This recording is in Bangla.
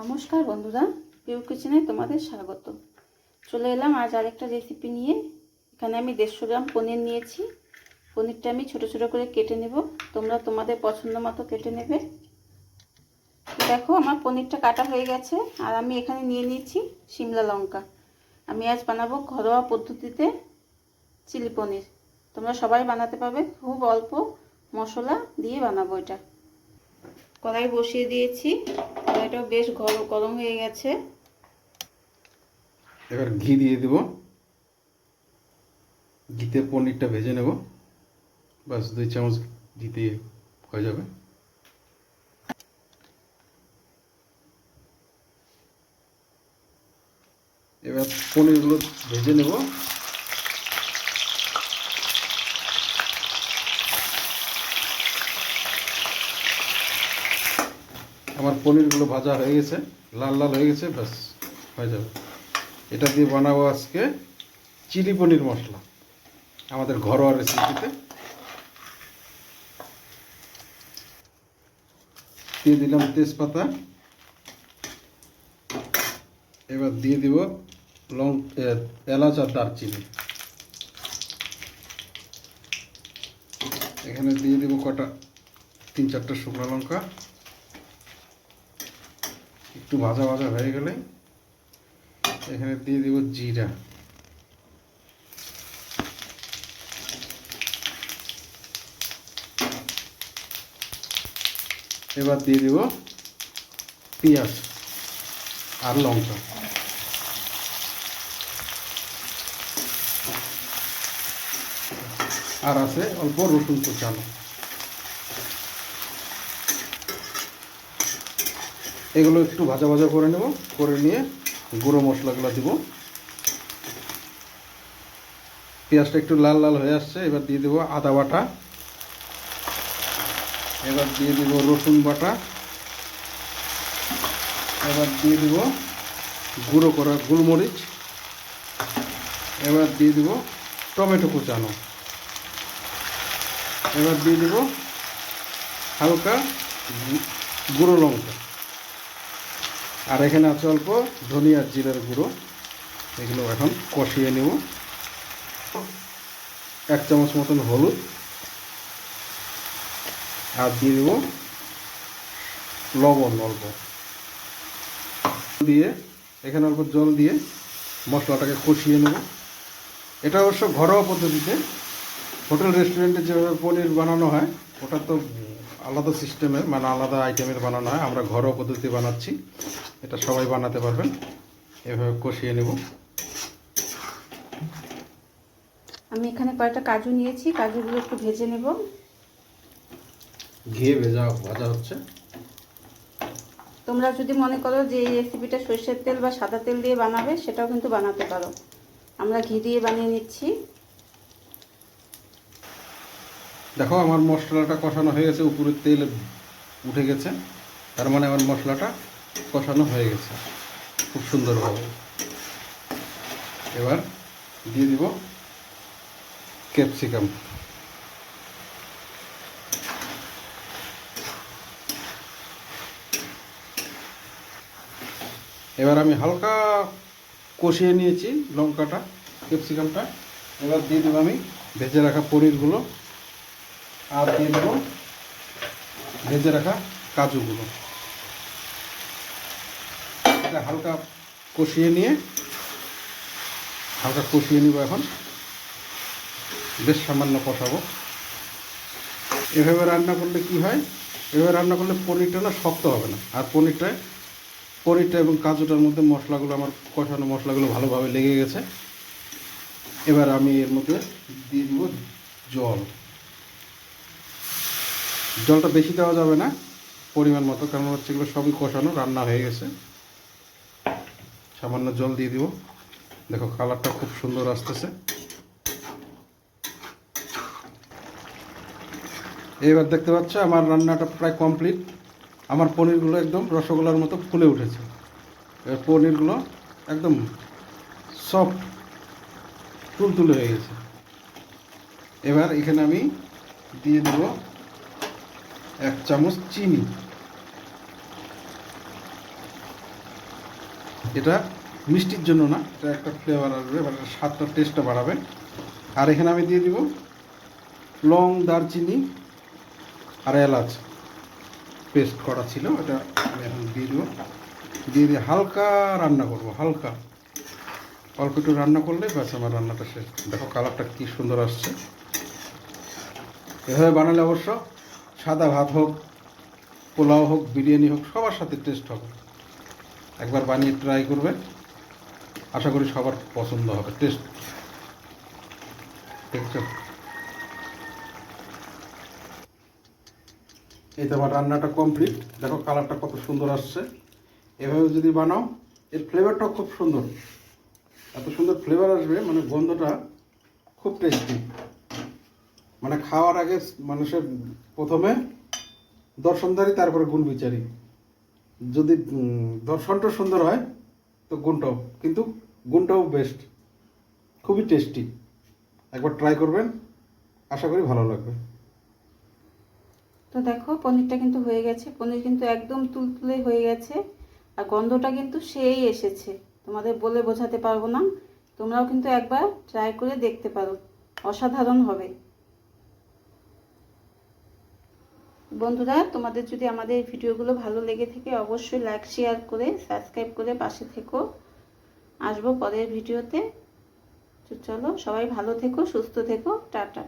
নমস্কার বন্ধুরা পিউ কিচেনে তোমাদের স্বাগত। চলে এলাম আজ আরেকটা রেসিপি নিয়ে। এখানে আমি দেড়শো গ্রাম পনির নিয়েছি। পনিরটা আমি ছোট ছোট করে কেটে নেব। তোমরা তোমাদের পছন্দ মতো কেটে নেবে। দেখো, আমার পনিরটা কাটা হয়ে গেছে। আর আমি এখানে নিয়ে নিয়েছি শিমলা লঙ্কা। আমি আজ বানাবো ঘরোয়া পদ্ধতিতে চিলি পনির। তোমরা সবাই বানাতে পারবে। খুব অল্প মশলা দিয়ে বানাবো এটা। কড়াই বসিয়ে দিয়েছি। কড়াইটাও বেশ গরম হয়ে গেছে। এবার ঘি দিয়ে দেব। ঘিতে পনিরটা ভেজে নেব। বাস দুই চামচ ঘিতে হয়ে যাবে। এবার পনিরগুলো ভেজে নেব। আমার পনিরগুলো ভাজা হয়ে গেছে, লাল লাল হয়ে গেছে, ব্যাস, হয়ে যাবে। এটা দিয়ে বানাবো আজকে চিলি পনির মশলা, আমাদের ঘরোয়া রেসিপিতে দিয়ে দিলাম তেজপাতা। এবার দিয়ে দিব লং এলাচ আর দারচিনি। এখানে দিয়ে দিব কটা, তিন চারটা শুকনো লঙ্কা। একটু ভাজা ভাজা হয়ে গেলে এখানে দিয়ে দেব জিরা। এবার দিয়ে দেব পেঁয়াজ আর লঙ্কা। আর আছে অল্প রসুন কুচানো। এগুলো একটু ভাজা ভাজা করে নেব, করে নিয়ে গুঁড়ো মশলাগুলো দিব। পেঁয়াজটা একটু লাল লাল হয়ে আসছে, এবার দিয়ে দেবো আদা বাটা। এবার দিয়ে দিব রসুন বাটা। এবার দিয়ে দিব গুঁড়ো করা গোলমরিচ। এবার দিয়ে দিব টমেটো কুচানো। এবার দিয়ে দিব হালকা গুঁড়ো লঙ্কা। আর এখানে আছে অল্প ধনিয়া জিরার গুঁড়ো। এগুলো এখন কষিয়ে নেব। এক চামচ মতন হলুদ। আর দিয়ে দেবো লবণ অল্প। দিয়ে এখানে অল্প জল দিয়ে মশলাটাকে কষিয়ে নেব। এটা অবশ্য ঘরোয়া পদ্ধতিতে। হোটেল, রেস্টুরেন্টে যেভাবে পনির বানানো হয়, ওটা তো আলাদা সিস্টেমের মানে আলাদা আইটেমের বানানো হয়। আমরা ঘরোয়া পদ্ধতি বানাচ্ছি। এটা সবাই বানাতে পারবেন। এভাবে কষিয়ে নেব। আমি এখানে কয়েকটা কাজু নিয়েছি। কাজুগুলো একটু ভেজে নেব। ঘিয়ে ভেজা ভাজা হচ্ছে। তোমরা যদি মনে করো যে এই রেসিপিটা সর্ষের তেল বা সাদা তেল দিয়ে বানাবে সেটাও কিন্তু বানাতে পারো। আমরা ঘি দিয়ে বানিয়ে নিচ্ছি। দেখো, আমার মশলাটা কষানো হয়ে গেছে, উপরের তেল উঠে গেছে। তার মানে আমার মশলাটা কষানো হয়ে গেছে, খুব সুন্দরভাবে। এবার দিয়ে দিব ক্যাপসিকাম। এবার আমি হালকা কষিয়ে নিয়েছি লঙ্কাটা, ক্যাপসিকামটা। এবার দিয়ে দেবো আমি ভেজে রাখা পনিরগুলো। আর দিয়ে দেবো ভেজে রাখা কাজুগুলো। এটা হালকা কষিয়ে নিয়ে, হালকা কষিয়ে নিব এখন। বেশ সামান্য কষাবো। এভাবে রান্না করলে কি হয়? এভাবে রান্না করলে পনিরটা না শক্ত হবে না। আর পনিরটায় পনিরটা এবং কাজুটার মধ্যে মশলাগুলো, আমার কষানো মশলাগুলো ভালোভাবে লেগে গেছে। এবার আমি এর মধ্যে দিয়ে দিব জল। জলটা বেশি দেওয়া যাবে না পরিমাণ মতো, কারণ হচ্ছে এগুলো সবই কষানো, রান্না হয়ে গেছে। সামান্য জল দিয়ে দিব। দেখো, কালারটা খুব সুন্দর আসতেছে। এবার দেখতে পাচ্ছ, আমার রান্নাটা প্রায় কমপ্লিট। আমার পনিরগুলো একদম রসগোল্লার মতো ফুলে উঠেছে। এবার পনিরগুলো একদম সফট, তুলতুলে হয়ে গেছে। এবার এখানে আমি দিয়ে দেবো এক চামচ চিনি। এটা মিষ্টির জন্য না, এটা একটা ফ্লেভার আসবে, এবার এটা স্বাদটা টেস্টটা বাড়াবে আর এখানে আমি দিয়ে দিব লং দারচিনি আর এলাচ। পেস্ট করা ছিল, এটা আমি এখন দিয়ে দিব। দিয়ে দিয়ে হালকা রান্না করব, হালকা। অল্প একটু রান্না করলে ব্যাস আমার রান্নাটা শেষ। দেখো কালারটা কি সুন্দর আসছে। এভাবে বানালে অবশ্য সাদা ভাত হোক, পোলাও হোক, বিরিয়ানি হোক, সবার সাথে টেস্ট হবে। একবার বানিয়ে ট্রাই করবে আশা করি সবার পছন্দ হবে টেস্ট দেখছ? এই তো আমার রান্নাটা কমপ্লিট দেখো কালারটা কত সুন্দর আসছে। এভাবে যদি বানাও, এর ফ্লেভারটাও খুব সুন্দর। এত সুন্দর ফ্লেভার আসবে মানে গন্ধটা খুব টেস্টি মানে খাওয়ার আগে মানুষের প্রথমে দর্শনদারি তারপরে গুণ বিচারি। যদি দর্শনটা সুন্দর হয়, তো গুণটাও, কিন্তু গুণটাও বেস্ট খুবই টেস্টি একবার ট্রাই করবেন, আশা করি ভালো লাগবে। তো দেখো, পনিরটা কিন্তু হয়ে গেছে। পনির কিন্তু একদম তুলতুলে হয়ে গেছে। আর গন্ধটা কিন্তু সেই এসেছে। তোমাদের বলে বোঝাতে পারব না। তোমরাও কিন্তু একবার ট্রাই করে দেখতে পারো। অসাধারণ হবে। বন্ধুরা, তোমাদের যদি আমাদের ভিডিওগুলো ভালো লেগে থাকে, অবশ্যই লাইক শেয়ার করে সাবস্ক্রাইব করে পাশে থেকো। আসব পরের ভিডিওতে। তো চলো, সবাই ভালো থেকো, সুস্থ থেকো। টাটা।